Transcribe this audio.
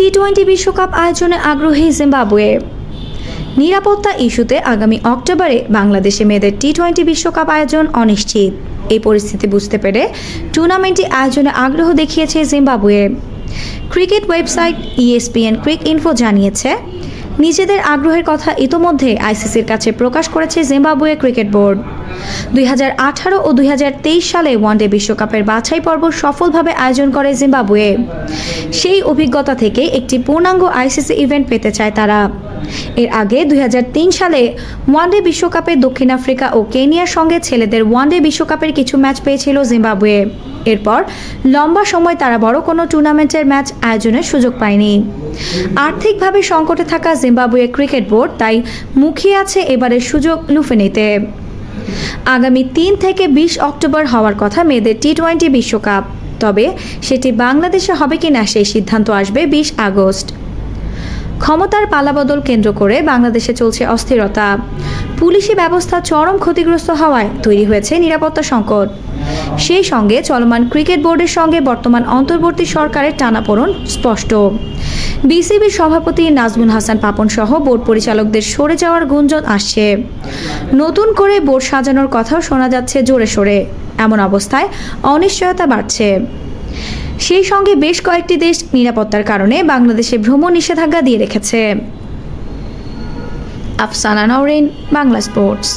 T twenty বিশ্বকাপ আয়োজনে আগ্রহী জিম্বাবুয়ে। নিরাপত্তা ইস্যুতে আগামী অক্টোবরে বাংলাদেশে মেয়েদের টি টোয়েন্টি বিশ্বকাপ আয়োজন অনিশ্চিত। এই পরিস্থিতি বুঝতে পেরে টুর্নামেন্টটি আয়োজনে আগ্রহ দেখিয়েছে Zimbabwe. Cricket website ESPN cricinfo জানিয়েছে, নিজেদের আগ্রহের কথা ইতোমধ্যে আইসিসির কাছে প্রকাশ করেছে জিম্বাবুয়ে ক্রিকেট বোর্ড। দুই হাজার আঠারো ও দু হাজার তেইশ সালে ওয়ানডে বিশ্বকাপের বাছাই পর্ব সফলভাবে আয়োজন করে জিম্বাবুয়ে। সেই অভিজ্ঞতা থেকে একটি পূর্ণাঙ্গ আইসিসি ইভেন্ট পেতে চায় তারা। এর আগে দু হাজার তিন সালে ওয়ানডে বিশ্বকাপে দক্ষিণ আফ্রিকা ও কেনিয়ার সঙ্গে ছেলেদের ওয়ানডে বিশ্বকাপের কিছু ম্যাচ পেয়েছিল জিম্বাবুয়ে। এরপর লম্বা সময় তারা বড় কোনো টুর্নামেন্টের ম্যাচ আয়োজনের সুযোগ পায়নি। আর্থিকভাবে সংকটে থাকা জিম্বাবুয়ে ক্রিকেট বোর্ড তাই মুখিয়ে আছে এবারের সুযোগ লুফে নিতে। আগামী তিন থেকে বিশ অক্টোবর হওয়ার কথা মেয়েদের টি টোয়েন্টি বিশ্বকাপ। তবে সেটি বাংলাদেশে হবে কিনা সেই সিদ্ধান্ত আসবে বিশ আগস্ট। ক্ষমতার পালাবদল কেন্দ্র করে বাংলাদেশে চলছে অস্থিরতা। পুলিশি ব্যবস্থা চরম ক্ষতিগ্রস্ত হওয়ায় তৈরি হয়েছে নিরাপত্তা সংকট। সেই সঙ্গে চলমান ক্রিকেট বোর্ডের সঙ্গে বর্তমান অন্তর্বর্তী সরকারের টানাপোড়ন স্পষ্ট। বিসিবির সভাপতি নাজমুল হাসান পাপন সহ বোর্ড পরিচালকদের সরে যাওয়ার গুঞ্জন আসছে। নতুন করে বোর্ড সাজানোর কথাও শোনা যাচ্ছে জোরে সোরে। এমন অবস্থায় অনিশ্চয়তা বাড়ছে। সেই সঙ্গে বেশ কয়েকটি দেশ নিরাপত্তার কারণে বাংলাদেশে ভ্রমণ নিষেধাজ্ঞা দিয়ে রেখেছে। আফসানা নওরিন বাংলা স্পোর্টস